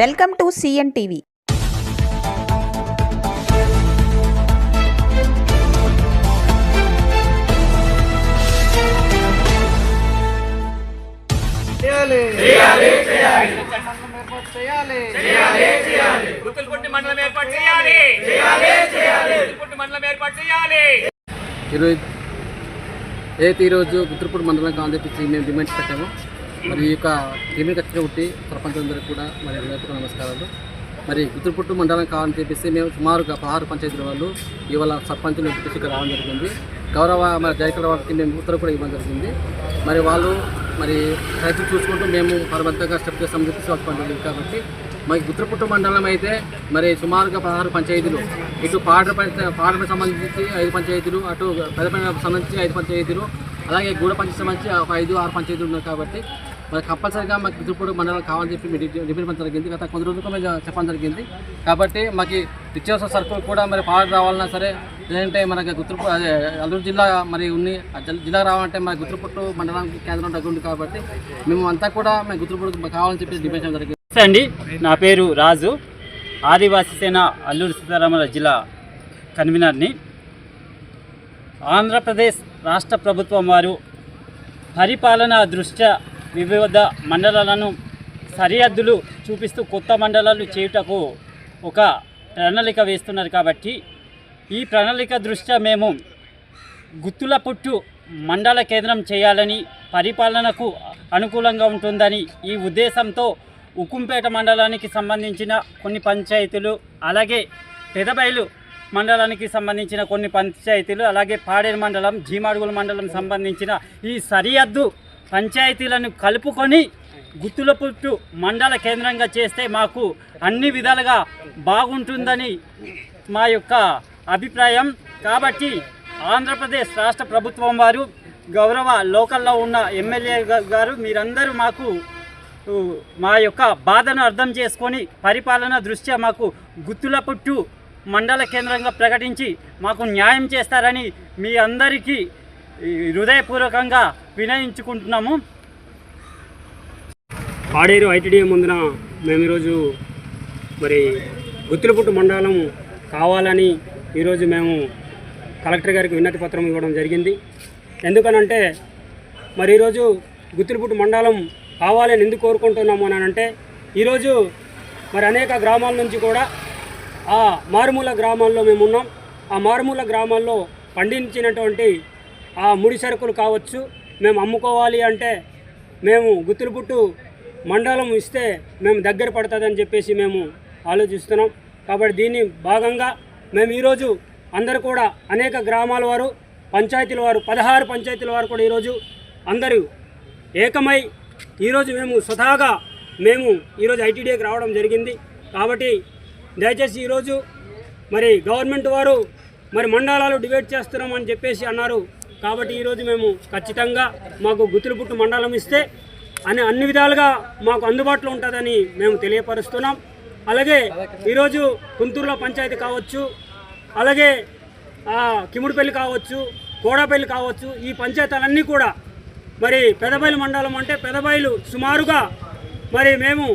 Welcome to C N TV. చేయాలి. చేయాలి చేయాలి. ఏర్పాటు చేయాలి. గుర్తులపుట్టి మండలం ఏర్పాటు చేయాలి. చేయాలి చేయాలి. గుర్తులపుట్టి మండలం ఏర్పాటు చేయాలి. ఈరోజు ఏదైతే ఈరోజు గుత్తుపూడి మండలం చెప్పి మేము డిమాండ్స్ పెట్టామో. మరి ఈ యొక్క డిమాండ్ ఖచ్చితంగా ఉట్టి సర్పంచులందరికీ కూడా మరి హృదయపూర్వక నమస్కారాలు. మరి గుత్తుపుట్టు మండలం కావాలని చెప్పేసి మేము సుమారుగా పదహారు పంచాయతీల వాళ్ళు ఇవాళ సర్పంచులు చెప్పేసి ఇక్కడ రావడం జరిగింది. గౌరవ మరి జైకల వాళ్ళకి మేము ఉత్తర కూడా ఇవ్వడం జరిగింది. మరి వాళ్ళు మరి రైతులు చూసుకుంటూ మేము పరబద్ధంగా స్టెప్ చేస్తామని చెప్పేసి వాళ్ళు పండుగ కాబట్టి మరి గుత్రపుట్టు మండలం అయితే మరి సుమారుగా పదహారు పంచాయతీలు. ఇటు పాట పాడకు సంబంధించి ఐదు పంచాయతీలు అటు పెదపైన సంబంధించి ఐదు పంచాయతీలు అలాగే గూడ పంచాయతీ సంబంధించి ఒక ఐదు ఆరు పంచాయతీలు ఉన్నాయి కాబట్టి మరి కంపల్సరీగా మాకు గుత్రపుట్టు మండలం కావాలని చెప్పి మీరు డిపెండ్ జరిగింది. గత కొద్ది రోజులకు మేము చెప్పడం జరిగింది. కాబట్టి మాకు నిత్యావసర సరుకులు కూడా మరి పాడ రావాలన్నా సరే లేదంటే మనకి గుత్రపు అదే అల్లూరు జిల్లా మరి ఉన్ని జిల్లా రావాలంటే మన గుత్రపుట్టు మండలం కేంద్రం దగ్గర కాబట్టి మేము అంతా కూడా మేము గుత్రపుట్టు కావాలని చెప్పి డిపెండ్ చేయడం జరిగింది. అండి. నా పేరు రాజు. ఆదివాసీ సేన అల్లూరు సీతారామరాజు జిల్లా కన్వీనర్ని. ఆంధ్రప్రదేశ్ రాష్ట్ర ప్రభుత్వం వారు పరిపాలన దృష్ట్యా వివిధ మండలాలను సరిహద్దులు చూపిస్తూ కొత్త మండలాలు చేయుటకు ఒక ప్రణాళిక వేస్తున్నారు కాబట్టి ఈ ప్రణాళిక దృష్ట్యా మేము గుత్తుల పుట్టు మండల కేంద్రం చేయాలని పరిపాలనకు అనుకూలంగా ఉంటుందని ఈ ఉద్దేశంతో ఉక్కుంపేట మండలానికి సంబంధించిన కొన్ని పంచాయతీలు అలాగే పెదబైలు మండలానికి సంబంధించిన కొన్ని పంచాయతీలు అలాగే పాడేరు మండలం జీమాడుగుల మండలం సంబంధించిన ఈ సరిహద్దు పంచాయతీలను కలుపుకొని గుత్తుల పుట్టు మండల కేంద్రంగా చేస్తే మాకు అన్ని విధాలుగా బాగుంటుందని మా యొక్క అభిప్రాయం. కాబట్టి ఆంధ్రప్రదేశ్ రాష్ట్ర ప్రభుత్వం వారు గౌరవ లోకల్లో ఉన్న ఎమ్మెల్యే గారు మీరందరూ మాకు మా యొక్క బాధను అర్థం చేసుకొని పరిపాలన దృష్ట్యా మాకు గుత్తుల పుట్టు మండల కేంద్రంగా ప్రకటించి మాకు న్యాయం చేస్తారని మీ అందరికీ హృదయపూర్వకంగా వినయించుకుంటున్నాము. పాడేరు ఐటీడీఏ ముందున మేము ఈరోజు మరి గుత్తులపుట్టు మండలం కావాలని ఈరోజు మేము కలెక్టర్ గారికి విన్నతి పత్రం ఇవ్వడం జరిగింది. ఎందుకనంటే మరి ఈరోజు గుత్తులపుట్టు మండలం కావాలని ఎందుకు కోరుకుంటున్నాము అని అంటే ఈరోజు మరి అనేక గ్రామాల నుంచి కూడా ఆ మారుమూల గ్రామాల్లో మేము ఉన్నాం. ఆ మారుమూల గ్రామాల్లో పండించినటువంటి ఆ ముడి సరుకులు కావచ్చు మేము అమ్ముకోవాలి అంటే మేము గుత్తులుపుట్టు మండలం ఇస్తే మేము దగ్గర పడుతుందని చెప్పేసి మేము ఆలోచిస్తున్నాం. కాబట్టి దీన్ని భాగంగా మేము ఈరోజు అందరూ కూడా అనేక గ్రామాల వారు పంచాయతీల వారు పదహారు పంచాయతీల వారు కూడా ఈరోజు అందరూ ఏకమై ఈరోజు మేము స్వతహాగా మేము ఈరోజు ఐటీడీఏకి రావడం జరిగింది. కాబట్టి దయచేసి ఈరోజు మరి గవర్నమెంట్ వారు మరి మండలాలు డివైడ్ చేస్తున్నామని చెప్పేసి అన్నారు. కాబట్టి ఈరోజు మేము ఖచ్చితంగా మాకు గుతులుపుట్టు మండలం ఇస్తే అని అన్ని విధాలుగా మాకు అందుబాటులో ఉంటుందని మేము తెలియపరుస్తున్నాం. అలాగే ఈరోజు కుంతూరులో పంచాయతీ కావచ్చు అలాగే కిముడిపల్లి కావచ్చు కోడపల్లి కావచ్చు ఈ పంచాయతీలన్నీ కూడా మరి పెదబైలు మండలం అంటే పెదబైలు సుమారుగా మరి మేము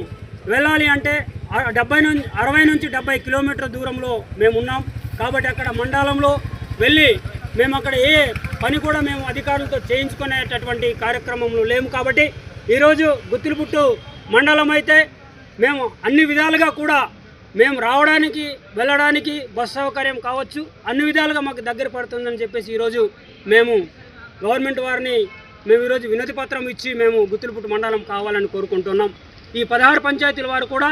వెళ్ళాలి అంటే డెబ్బై నుంచి అరవై నుంచి డెబ్బై కిలోమీటర్ల దూరంలో మేము ఉన్నాం. కాబట్టి అక్కడ మండలంలో వెళ్ళి మేము అక్కడ ఏ పని కూడా మేము అధికారులతో చేయించుకునేటటువంటి కార్యక్రమంలో లేము కాబట్టి ఈరోజు గుత్తిలిపుట్టు మండలం అయితే మేము అన్ని విధాలుగా కూడా మేము రావడానికి వెళ్ళడానికి బస్ సౌకర్యం కావచ్చు. అన్ని విధాలుగా మాకు దగ్గర పడుతుందని చెప్పేసి ఈరోజు మేము గవర్నమెంట్ వారిని మేము ఈరోజు వినతి పత్రం ఇచ్చి మేము గుత్తిలిపుట్టు మండలం కావాలని కోరుకుంటున్నాం. ఈ పదహారు పంచాయతీల వారు కూడా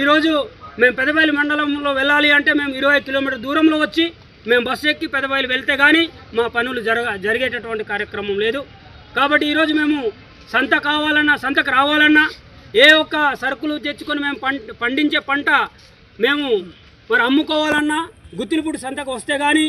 ఈరోజు మేము పెదపల్లి మండలంలో వెళ్ళాలి అంటే మేము ఇరవై కిలోమీటర్ దూరంలో వచ్చి మేము బస్సు ఎక్కి పెదబయలు వెళ్తే కానీ మా పనులు జరగ జరిగేటటువంటి కార్యక్రమం లేదు. కాబట్టి ఈరోజు మేము సంత కావాలన్నా సంతకు రావాలన్నా ఏ ఒక్క సరుకులు తెచ్చుకొని మేము పండించే పంట మేము మరి అమ్ముకోవాలన్నా గుత్తిలిపుడు సంతకు వస్తే కానీ